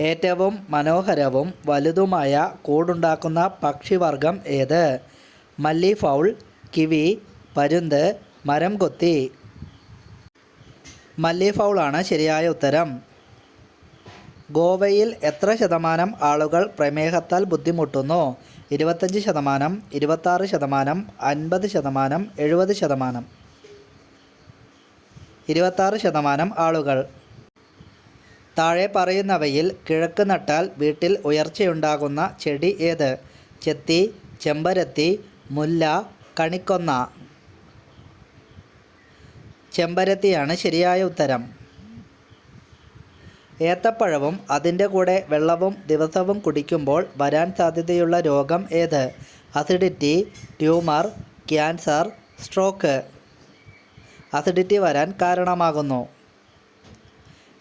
ഏറ്റവും മനോഹരവും വലുതുമായ കൂടുണ്ടാക്കുന്ന പക്ഷിവർഗം ഏത്? മല്ലിഫൗൾ കിവി പരുന്ത് മരം കൊത്തി. മല്ലിഫൗളാണ് ശരിയായ ഉത്തരം. ഗോവയിൽ എത്ര ശതമാനം ആളുകൾ പ്രമേഹത്താൽ ബുദ്ധിമുട്ടുന്നു? ഇരുപത്തഞ്ച് ശതമാനം ഇരുപത്താറ് ശതമാനം അൻപത് ശതമാനം എഴുപത് ശതമാനം. ഇരുപത്താറ് ശതമാനം ആളുകൾ. താഴെ പറയുന്നവയിൽ കിഴക്ക് നട്ടാൽ വീട്ടിൽ ഉയർച്ചയുണ്ടാകുന്ന ചെടി ഏത്? ചെത്തി ചെമ്പരത്തി മുല്ല കണിക്കൊന്ന. ചെമ്പരത്തിയാണ് ശരിയായ ഉത്തരം. ഏത്തപ്പഴവും അതിന്റെ കൂടെ വെള്ളവും ദിവസവും കുടിക്കുമ്പോൾ വരാൻ സാധ്യതയുള്ള രോഗം ഏത്? Acidity tumour cancer stroke. Acidity വരാൻ കാരണമാകുന്നു.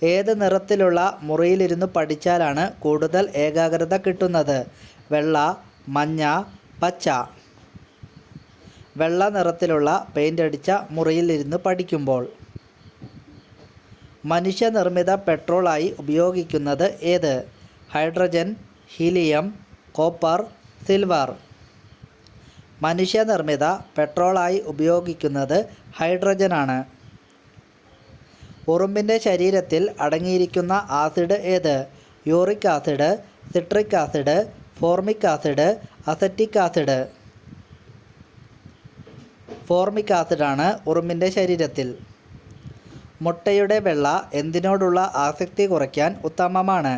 ഏത് നിറത്തിലുള്ള മുറിയിലിരുന്ന് പഠിച്ചാലാണ് കൂടുതൽ ഏകാഗ്രത കിട്ടുന്നത്? വെള്ള മഞ്ഞ പച്ച. വെള്ള നിറത്തിലുള്ള പെയിന്റ് അടിച്ച മുറിയിലിരുന്ന് പഠിക്കുമ്പോൾ. മനുഷ്യനിർമ്മിത പെട്രോളായി ഉപയോഗിക്കുന്നത് ഏത്? Hydrogen helium copper silver. മനുഷ്യനിർമ്മിത പെട്രോളായി ഉപയോഗിക്കുന്നത് ഹൈഡ്രജനാണ്. ഉറുമ്പിന്റെ ശരീരത്തിൽ അടങ്ങിയിരിക്കുന്ന ആസിഡ് ഏത്? Uric acid citric acid formic acid acetic acid. Formic ആസിഡാണ് ഉറുമ്പിന്റെ ശരീരത്തിൽ. മുട്ടയുടെ വെള്ള എന്തിനോടുള്ള ആസക്തി കുറയ്ക്കാൻ ഉത്തമമാണ്?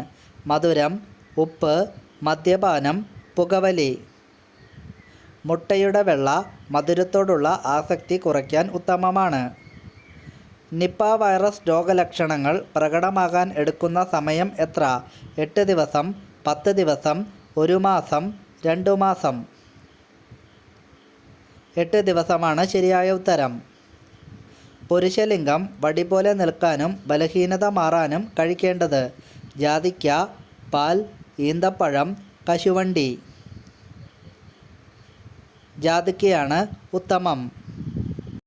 മധുരം ഉപ്പ് മദ്യപാനം പുകവലി. മുട്ടയുടെ വെള്ള മധുരത്തോടുള്ള ആസക്തി കുറയ്ക്കാൻ ഉത്തമമാണ്. നിപ്പ വൈറസ് രോഗലക്ഷണങ്ങൾ പ്രകടമാകാൻ എടുക്കുന്ന സമയം എത്ര? എട്ട് ദിവസം പത്ത് ദിവസം ഒരു മാസം രണ്ടു മാസം. എട്ട് ദിവസമാണ് ശരിയായ ഉത്തരം. പുരുഷലിംഗം വടി പോലെ നിൽക്കാനും ബലഹീനത മാറാനും കഴിക്കേണ്ടത് ജാതിക്ക പാൽ ഈന്തപ്പഴം കശുവണ്ടി. ജാതിക്കയാണ് ഉത്തമം.